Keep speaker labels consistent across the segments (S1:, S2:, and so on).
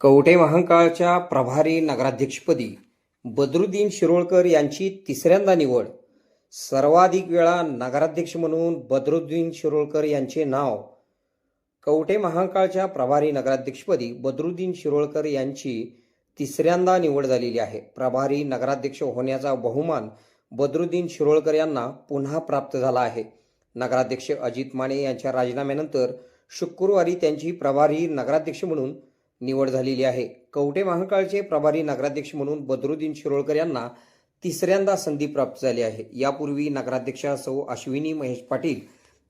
S1: कवठे महांकाळच्या प्रभारी नगराध्यक्षपदी बदरुद्दीन शिरोळकर यांची तिसऱ्यांदा निवड. सर्वाधिक वेळा नगराध्यक्ष म्हणून बदरुद्दीन शिरोळकर यांचे नाव. कवठे महांकाळच्या प्रभारी नगराध्यक्षपदी बदरुद्दीन शिरोळकर यांची तिसऱ्यांदा निवड झालेली आहे. प्रभारी नगराध्यक्ष होण्याचा बहुमान बदरुद्दीन शिरोळकर यांना पुन्हा प्राप्त झाला आहे. नगराध्यक्ष अजित माने यांच्या राजीनाम्यानंतर शुक्रवारी त्यांची प्रभारी नगराध्यक्ष म्हणून निवड झालेली आहे. कवठे महाकाळचे प्रभारी नगराध्यक्ष म्हणून बदरुद्दीन शिरोळकर यांना तिसऱ्यांदा संधी प्राप्त झाली आहे. यापूर्वी नगराध्यक्षा सौ अश्विनी महेश पाटील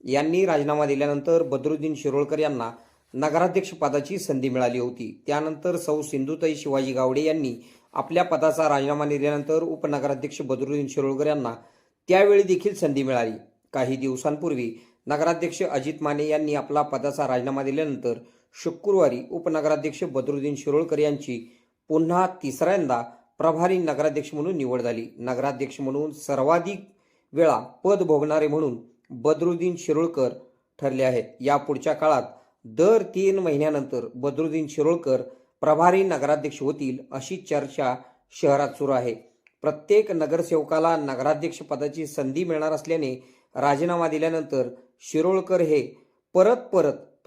S1: यांनी राजीनामा दिल्यानंतर बदरुद्दीन शिरोळकर यांना नगराध्यक्ष पदाची संधी मिळाली होती. त्यानंतर सौ सिंधुताई शिवाजी गावडे यांनी आपल्या पदाचा राजीनामा दिल्यानंतर उपनगराध्यक्ष बदरुद्दीन शिरोळकर यांना त्यावेळी देखील संधी मिळाली. काही दिवसांपूर्वी नगराध्यक्ष अजित माने यांनी आपला पदाचा राजीनामा दिल्यानंतर शुक्रवारी उपनगराध्यक्ष बदरुद्दीन शिरोळकर यांची पुन्हा तिसऱ्यांदा प्रभारी नगराध्यक्ष म्हणून निवड झाली. नगराध्यक्ष म्हणून सर्वाधिक वेळा पद भोगणारे म्हणून बदरुद्दीन शिरोळकर ठरले आहेत. या पुढच्या काळात दर तीन महिन्यानंतर बदरुद्दीन शिरोळकर प्रभारी नगराध्यक्ष होतील अशी चर्चा शहरात सुरू आहे. प्रत्येक नगरसेवकाला नगराध्यक्ष पदाची संधी मिळणार असल्याने राजीनामा दिल्यानंतर शिरोळकर हे परत परत